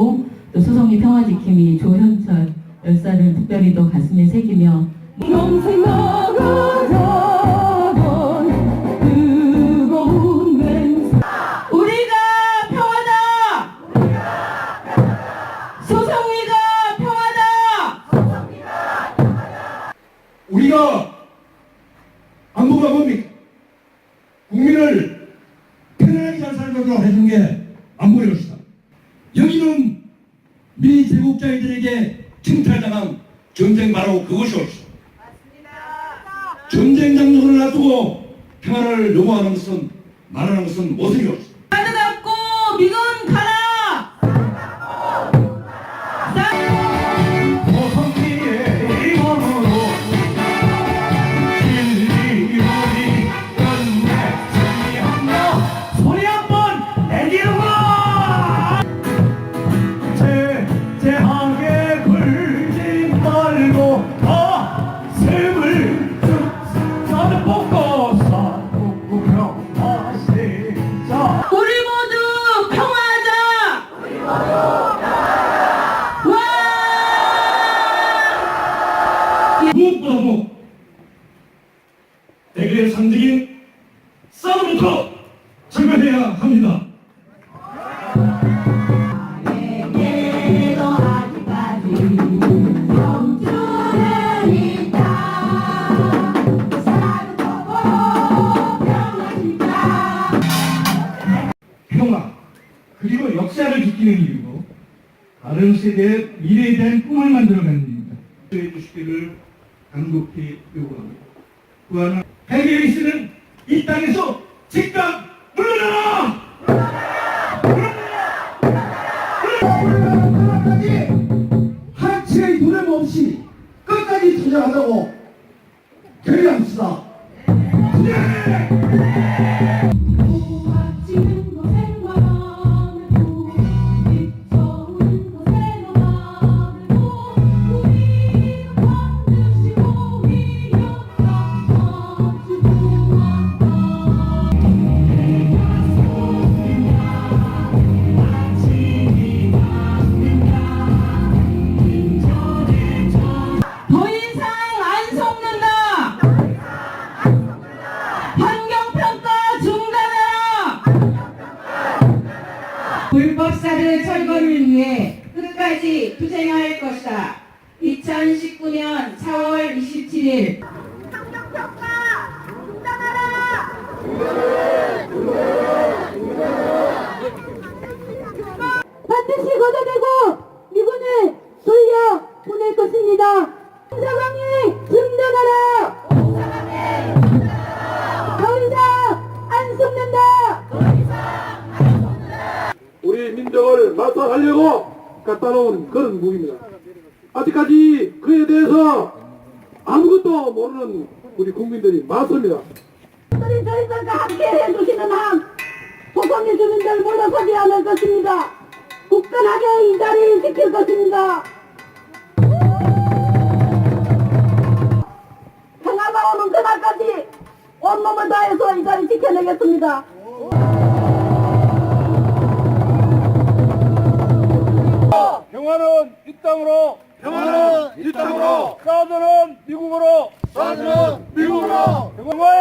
또 소송리 평화 지킴이 조현철 열사를 특별히 또 가슴에 새기며 평생 나가자던 뜨거운 맹세 우리가 평화다! 소송리가 평화다! 우리가 안보가 뭡니까? 국민을 편안하게 잘 살도록 해준 게 안보의 것이다. 여기는 미 제국자들에게 칭탈당한 전쟁 바로 그것이 옳다. 전쟁 장소를 놔두고 평화를 요구하는 것은 말하는 것은 모습이 옳다. 무엇보다도 대결의 상징인 싸움부터 철거해야 합니다. 평화 그리고 역사를 지키는 일이고 다른 세대의 미래에 대한 꿈을 만들어가는 일입니다. 해 주시기를 간곡히 요구합니다. 또 하나 해결이 있으는 이 땅에서 즉각 물러나라! 하치의 두려움 없이 끝까지 투쟁하자고 결의합시다. 고맙 불법사를 철거를 위해 끝까지 투쟁할 것이다. 2019년 4월 27일 놓은 그런 무기입니다. 아직까지 그에 대해서 아무것도 모르는 우리 국민들이 많습니다. 우리 저희들과 함께 해주시는 한 소송의 주민들 물러서지 않을 것입니다. 굳건하게 이 자리를 지킬 것입니다. 평화가 오는 그날까지 온몸을 다해서 이 자리 지켜내겠습니다. 땅으로 평화는 이 땅으로. 사드는 미국으로. 사드는 미국으로. 평화